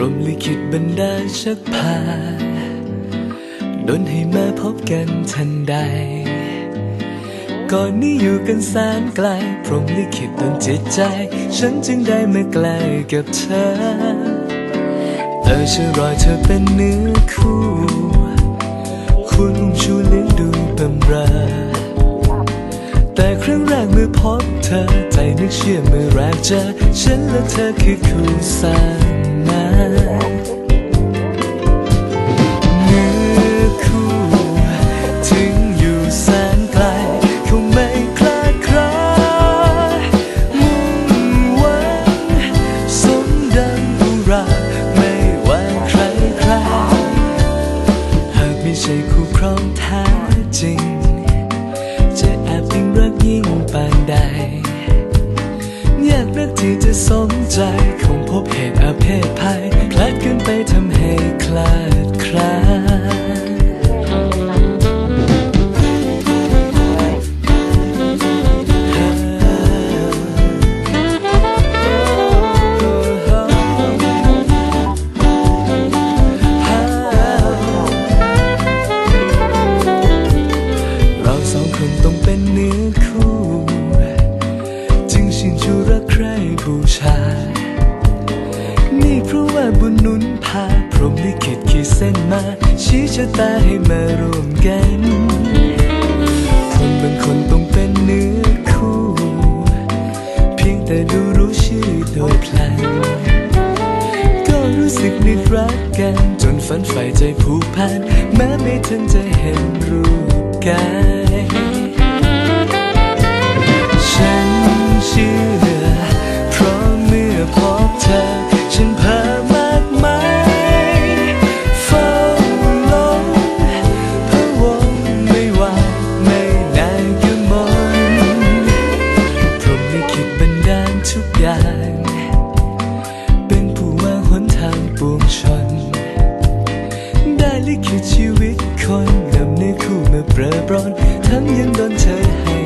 รหมลิขิตบันดาลชักพาดนให้มาพบกันทันใด ก่อนนี้อยู่กันแสนไกล พรหมลิขิตดนจิตใจ ฉันจึงได้มาใกล้กับเธอ เออฉันรอยเธอเป็นเนื้อคู่ คุณอุ้มชูเลี้ยงดูบำรอแต่ครั้งแรกเมื่อพบเธอ ใจนึกเชื่อเมื่อแรกเจอ ฉันและเธอคือคู่สร้าง เนื้อคู่ถึงอยู่แสนไกลคงไม่คลาดคลายมุ่งหวังสมดังอุราไม่ว่าใครใครหากไม่ใช่คู่ครองแท้จริงจะแอบยิ่งรักยิ่งปานใดยากนักที่จะสมใจเหตุ ชา นี่เพราะว่าบุญนุนพาพรหมลิขิตขีดเส้นมา ชี้ชะตาให้มารวมกันคนบางคนต้องเป็นเนื้อคู่ เพียงแต่ดูรู้ชื่อโดยพลันก็รู้สึกนึกรักกัน จนฝันใฝ่ใจผูกพันแม้ไม่ทันจะเห็นรูปกา ได้ลิขิตชีวิตคนดำเนื้อคู่มาเปรอปรอนทั้งยังโดนเธอให้